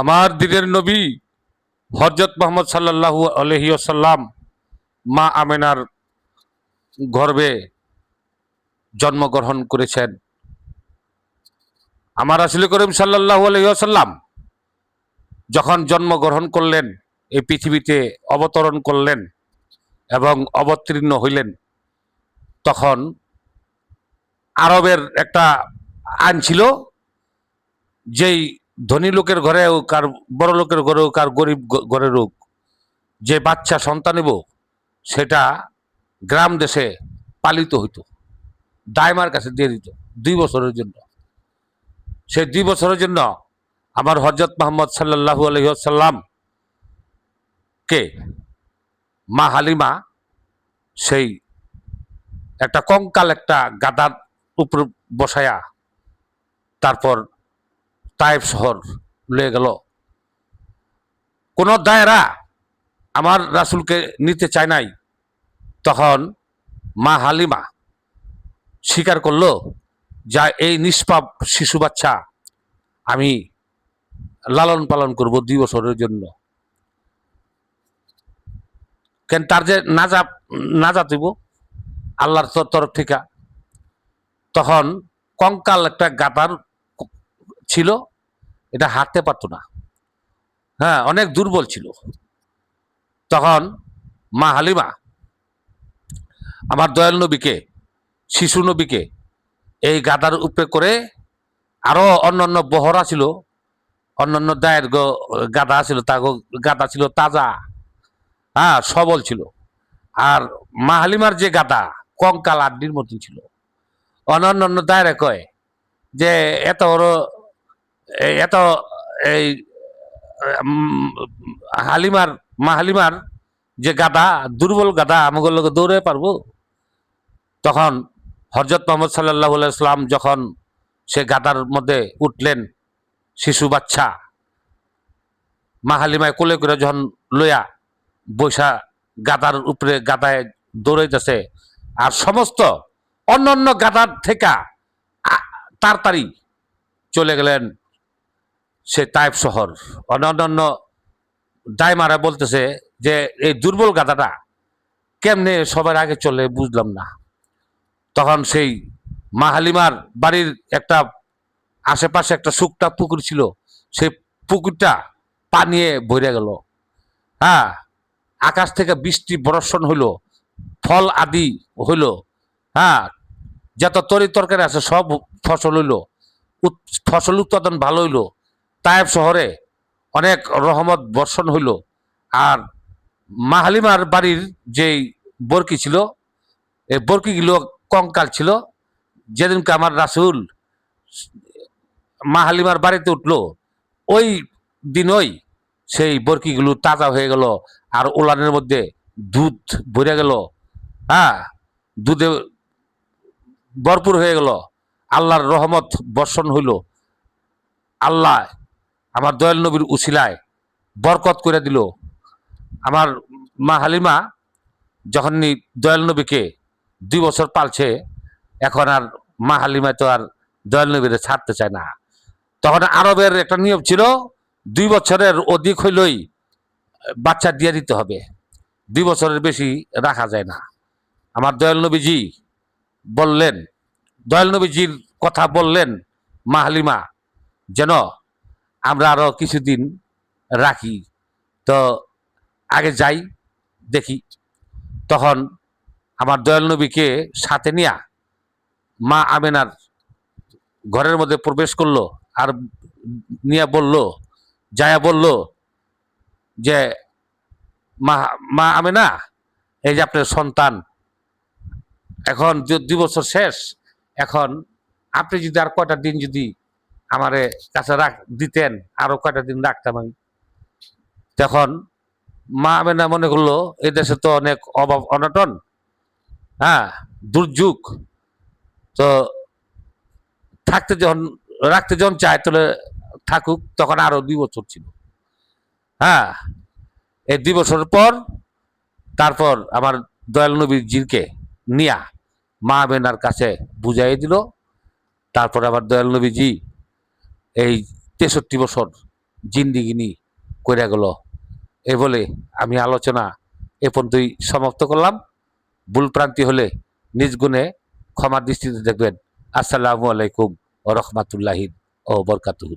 আমার দিনের নবী হজরত মোহাম্মদ সাল্লাল্লাহু আলহি আসাল্লাম মা আমেনার গর্বে জন্মগ্রহণ করেছেন। আমার আসলে করিম সাল্লাল্লাহু আলহি আসাল্লাম যখন জন্মগ্রহণ করলেন, এই পৃথিবীতে অবতরণ করলেন এবং অবতীর্ণ হইলেন, তখন আরবের একটা আইন ছিল, যেই ধনী লোকের ঘরে হোক আর বড় লোকের ঘরে হোক আর গরিব ঘরের হোক, যে বাচ্চা সন্তান নেব, সেটা গ্রাম দেশে পালিত হইতো। দায়মার কাছে দিয়ে দিত, দুই বছরের জন্য। সেই দুই বছরের জন্য আমার হজরত মোহাম্মদ সাল্লাহু আলহিহাল্লাম কে? মা হালিমা, সেই একটা কঙ্কাল একটা গাদার উপর বসায়া, তারপর তাইফ শহর লয়ে গেল। কোন দায়রা আমার রাসুলকে নিতে চায় নাই। তখন মা হালিমা স্বীকার করল যা এই নিষ্পাপ শিশু বাচ্চা আমি লালন পালন করব দুই বছরের জন্য। কেন তার যে নাজা নাজা দিব আল্লাহর তর- তরফ থেকে। তখন কঙ্কাল একটা গাতার ছিল। এটা হাঁটতে পারতো না। হ্যাঁ অনেক দুর্বল ছিল। তখন মা হালিমা, আমার দয়াল নবীকে, শিশু নবীকে এই গাদার উপরে করে আরও অন্যান্য বহরা ছিল, অন্যান্য দায়ের গ- গাদা ছিল তা গাদা ছিল তাজা হ্যাঁ সবল ছিল। আর মা হালিমার যে গাদা, কঙ্কাল আড্ডির মতন ছিল। অন্যান্য দায়ের কয় যে, এত বড় এত, এই হালিমার, মা হালিমার যে গাদা দুর্বল গাদা আমাদের লোক দৌড়ে পারব? তখন হরজত মোহাম্মদ সাল্লাহ সাল্লাম যখন সে গাদার মধ্যে উঠলেন, শিশু বাচ্চা, মা হালিমায় কোলে করে যখন লইয়া বৈশা গাদার উপরে গাদায় দৌড়াইতেছে, আর সমস্ত অন্যান্য গাদার থেকে তাড়াতাড়ি চলে গেলেন সে তাইপ শহর। অন্যান্য দায়মারা বলতেছে যে এই দুর্বল গাদাটা কেমনে সবার আগে চলে বুঝলাম না। তখন সেই মাহালিমার বাড়ির একটা আশেপাশে একটা শুকটা পুকুর ছিল, সেই পুকুরটা পানিয়ে ভরে গেল। হ্যাঁ আকাশ থেকে বৃষ্টি বর্ষণ হইল, ফল আদি হইল হ্যাঁ যত তরি তরকারি আছে সব ফসল হইল ফসল উৎপাদন ভালো হইল। তায়েব শহরে অনেক রহমত বর্ষণ হইল। আর মাহালিমার বাড়ির যেই বরকি ছিল, এই বরকিগুলো কঙ্কাল ছিল। যেদিনকে আমার রাসুল মাহালিমার বাড়িতে উঠল, ওই দিনই সেই বরকিগুলো তাজা হয়ে গেল আর ওলানের মধ্যে দুধ ভরে গেল। হ্যাঁ দুধে ভরপুর হয়ে গেল। আল্লাহর রহমত বর্ষণ হইল। আল্লাহ আমার দয়াল নবীর উছিলায় বরকত করে দিল। আমার মা হালিমা যখন দয়াল নবীকে দুই বছর পালছে, এখন আর মা হালিমায় তো আর দয়াল নবীরে ছাড়তে চায় না। তখন আরবের একটা নিয়ম ছিল, দুই বছরের অধিক হইলেই বাচ্চা দিয়ে দিতে হবে। দুই বছরের বেশি রাখা যায় না। আমার দয়াল নবীজি বললেন, দয়াল নবীজির কথা বললেন মা হালিমা, যেন আমরা আরও কিছুদিন রাখি। তো আগে যাই, দেখি। তখন আমার দয়াল নবীকে সাথে নিয়া মা আমেনার ঘরের মধ্যে প্রবেশ করল আর নিয়া বলল, যায়া বলল যে, মা মা আমেনা, এই যে আপনার সন্তান, এখন দুই বছর শেষ, এখন আপনি যদি আর কয়টা দিন যদি আমারে কাছে রাখ, দিতেন, আরও কয়টা দিন রাখতাম আমি। তখন মা আমেনা মনে করল এই দেশে তো অনেক অভাব, অনটন হ্যাঁ দুর্যোগ। তো থাকতে যখন, রাখতে যখন চায়, তাহলে থাকুক, তখন আরও দুই বছর ছিল। হ্যাঁ এই দুই বছর পর, তারপর আমার দয়াল নবীর জিরকে নিয়া মা বেনার কাছে বুঝাই দিল। তারপর আবার দয়াল নবীজি এই তেষট্টি বছর জিন্দিগিনি কইরা গেল। এ বলে আমি আলোচনা এ পর্যন্তই সমাপ্ত করলাম। ভুল প্রান্তি হলে নিজ গুণে ক্ষমার দৃষ্টিতে দেখবেন। আসসালামু আলাইকুম ও রহমাতুল্লাহিদ ও বরকাতুহ।